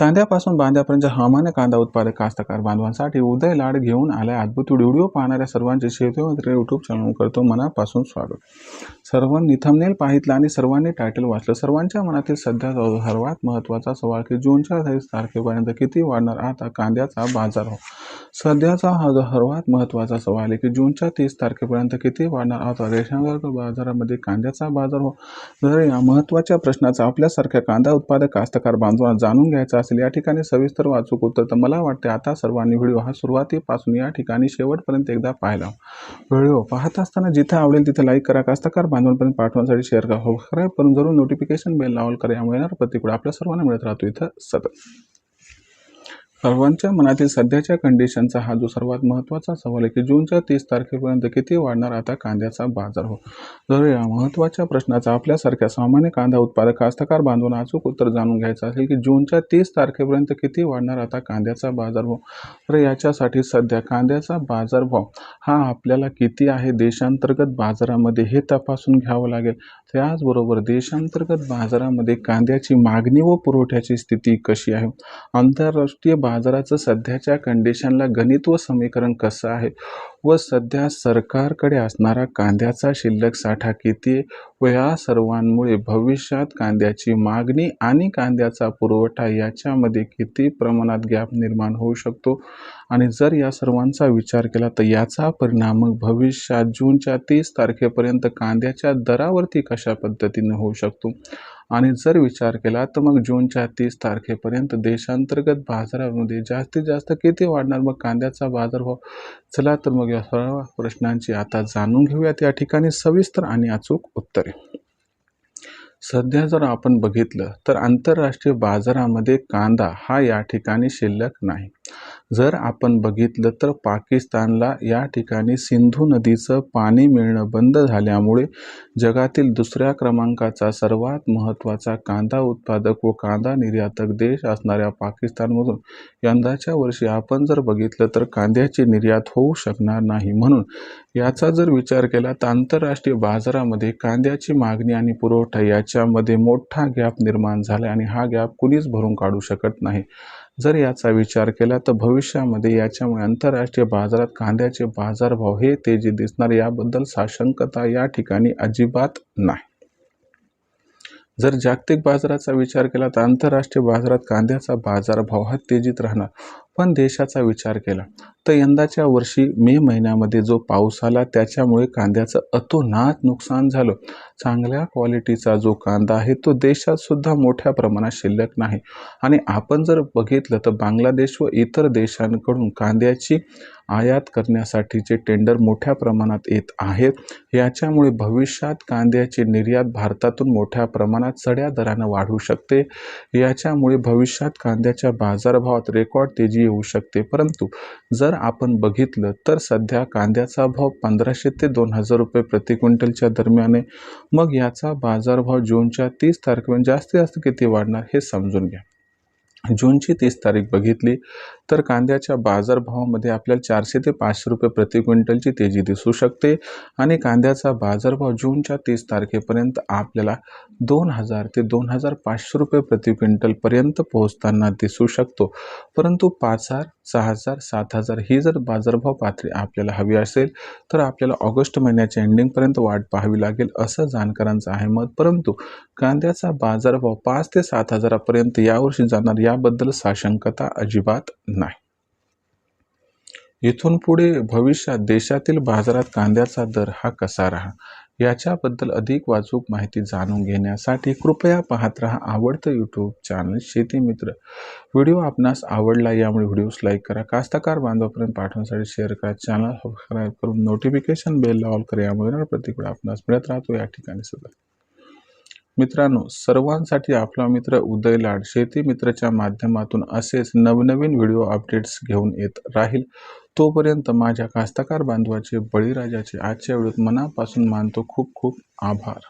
चांद्यापासून बांध्यापर्यंत हवामान कांदा उत्पादक कास्तकार बांधवांसाठी उदय लाड घेऊन आलाय. अद्भुत व्हिडिओ पाहणाऱ्या सर्वांचे शेतीमंत्री यूट्यूब चॅनल करतो. मनापासून स्वागत. सर्वांनी थंबनेल पाहितला आणि सर्वांनी टायटल वाचलं. सर्वांच्या मनातील सध्या सर्वात महत्त्वाचा सवाल की जूनच्या अठ्ठावीस तारखेपर्यंत किती वाढणार? आता कांद्याचा बाजार हो सध्याचा हा सर्वात महत्त्वाचा सवाल आहे की जूनच्या तीस तारखेपर्यंत किती वाढणार? आता देशांतर्गत बाजारामध्ये कांद्याचा बाजार हो जर या महत्त्वाच्या प्रश्नाचा आपल्यासारख्या कांदा उत्पादक कास्तकार बांधवांना जाणून घ्यायचा असेल या ठिकाणी सविस्तर वाचूक उत्तर तर मला वाटते आता सर्वांनी व्हिडिओ हा सुरुवातीपासून या ठिकाणी शेवटपर्यंत एकदा पाहिला. व्हिडिओ पाहत असताना जिथं आवडेल तिथं लाईक करा. कास्तकार बांधवांपर्यंत पाठवण्यासाठी शेअर करा. हो, सबस्क्राईब करून जरूर नोटिफिकेशन बेल लावल करा. यामुळे येणार प्रतिकूळ आपल्या सर्वांना मिळत राहतो. इथं सतत. सर्वांच्या मनातील सध्याच्या कंडिशनचा हा जो सर्वात महत्त्वाचा सवाल आहे की जूनच्या तीस तारखेपर्यंत किती वाढणार आता कांद्याचा बाजार हो? जर या महत्त्वाच्या प्रश्नाचा आपल्यासारख्या सामान्य कांदा उत्पादक कास्तकार बांधवांना अचूक उत्तर जाणून घ्यायचं असेल की जूनच्या तीस तारखेपर्यंत किती वाढणार आता कांद्याचा बाजारभाव हो? तर याच्यासाठी सध्या कांद्याचा बाजारभाव हा आपल्याला किती आहे? देशांतर्गत बाजारामध्ये हे तपासून घ्यावं लागेल. त्याचबरोबर देशांतर्गत बाजारामध्ये कांद्याची मागणी व पुरवठ्याची स्थिती कशी आहे? आंतरराष्ट्रीय बाजाराचं सध्याच्या कंडिशनला गणित व समीकरण कसं आहे? व सध्या सरकारकडे असणारा कांद्याचा शिल्लक साठा किती आहे? व या सर्वांमुळे भविष्यात कांद्याची मागणी आणि कांद्याचा पुरवठा याच्यामध्ये किती प्रमाणात गॅप निर्माण होऊ शकतो? आणि जर या सर्वांचा विचार केला तर याचा परिणाम मग भविष्यात जूनच्या तीस तारखेपर्यंत कांद्याच्या दरावरती कशा पद्धतीने होऊ शकतो? आणि जर विचार केला तर मग जूनच्या तीस तारखेपर्यंत देशांतर्गत बाजारामध्ये जास्तीत जास्त किती वाढणार? मग कांद्याचा बाजारभाव हो- चला तर मग या सर्व प्रश्नांची आता जाणून घेऊयात. या ठिकाणी सविस्तर आणि अचूक उत्तरे. सध्या जर आपण बघितलं तर आंतरराष्ट्रीय बाजारामध्ये कांदा हा या ठिकाणी शिल्लक नाही. जर आपण बघितलं तर पाकिस्तानला या ठिकाणी सिंधू नदीचं पाणी मिळणं बंद झाल्यामुळे जगातील दुसऱ्या क्रमांकाचा सर्वात महत्त्वाचा कांदा उत्पादक व कांदा निर्यातक देश असणाऱ्या पाकिस्तानमधून यंदाच्या वर्षी आपण जर बघितलं तर कांद्याची निर्यात होऊ शकणार नाही. म्हणून याचा जर विचार केला तर आंतरराष्ट्रीय बाजारामध्ये कांद्याची मागणी आणि पुरवठा याच्यामध्ये मोठा गॅप निर्माण झाला आणि हा गॅप कुणीच भरून काढू शकत नाही. जर याचा विचार केला तर भविष्यामध्ये याच्यामुळे आंतरराष्ट्रीय बाजारात कांद्याचे बाजारभाव हे तेजी दिसणार याबद्दल साशंकता या ठिकाणी अजिबात नाही. जर जागतिक बाजाराचा विचार केला तर आंतरराष्ट्रीय बाजारात कांद्याचा बाजारभाव हा तेजीत राहणार. पण देशाचा विचार केला. तर यंदाच्या वर्षी मे महिन्यामध्ये जो पाऊस आला त्याच्यामुळे कांद्याचं अतोनात नुकसान झालं. चांगल्या क्वालिटीचा जो कांदा आहे तो देशात सुद्धा मोठ्या प्रमाणात शिल्लक नाही. आणि आपण जर बघितलं तर बांगलादेश व इतर देशांकडून कांद्याची आयात करण्यासाठीचे टेंडर मोठ्या प्रमाणात येत आहेत याच्यामुळे भविष्यात कांद्याची निर्यात भारतातून मोठ्या प्रमाणात चढ्या दरानं वाढू शकते. याच्यामुळे भविष्यात कांद्याच्या बाजारभावात रेकॉर्ड तेजी येऊ शकते. परंतु जर आपण बघितलं तर सध्या कांद्याचा भाव पंधराशे ते दोन हजार रुपये प्रति क्विंटलच्या दरम्यान आहे. मग याचा बाजारभाव जूनच्या तीस तारखेपर्यंत जास्तीत जास्त किती वाढणार हे समजून घ्या. जूनची तीस तारीख बघितली तर कांद्याच्या बाजारभावामध्ये आपल्याला चारशे ते पाचशे रुपये प्रति क्विंटलची तेजी दिसू शकते आणि कांद्याचा बाजारभाव जूनच्या तीस तारखेपर्यंत आपल्याला दोन हजार ते दोन हजार पाचशे रुपये प्रति क्विंटलपर्यंत पोहोचताना दिसू शकतो. परंतु पाच हजार सहा हजार सात हजार ही जर बाजारभाव पातळी आपल्याला हवी असेल तर आपल्याला ऑगस्ट महिन्याच्या एंडिंगपर्यंत वाट पाहावी लागेल असं जाणकारांचं आहे मत. परंतु कांद्याचा बाजारभाव पाच ते सात हजारापर्यंत यावर्षी जाणार याबद्दल साशंकता अजिबात इथून पुढे भविष्यात देशातील बाजारात कांद्याचा दर हा कसा राहा याच्याबद्दल अधिक वाचूक माहिती जाणून घेण्यासाठी कृपया पाहत राहा आवडतं यूट्यूब चॅनल शेती मित्र. व्हिडिओ आपणास आवडला यामुळे व्हिडिओज लाईक करा कास्तकार बांधवापर्यंत पाठवण्यासाठी शेअर करा चॅनल सबस्क्राईब करून नोटिफिकेशन बेल ऑल करा यामुळे प्रतिक्रिया आपणास मिळत राहतो. या ठिकाणी सुद्धा मित्रांनो सर्वांसाठी आपला मित्र उदय लाड शेती मित्रच्या माध्यमातून असेच नवनवीन व्हिडिओ अपडेट्स घेऊन येत राहील. तोपर्यंत माझ्या कास्तकार बांधवाचे बळीराजाचे आजच्या व्हिडिओत मनापासून मानतो खूप खूप आभार.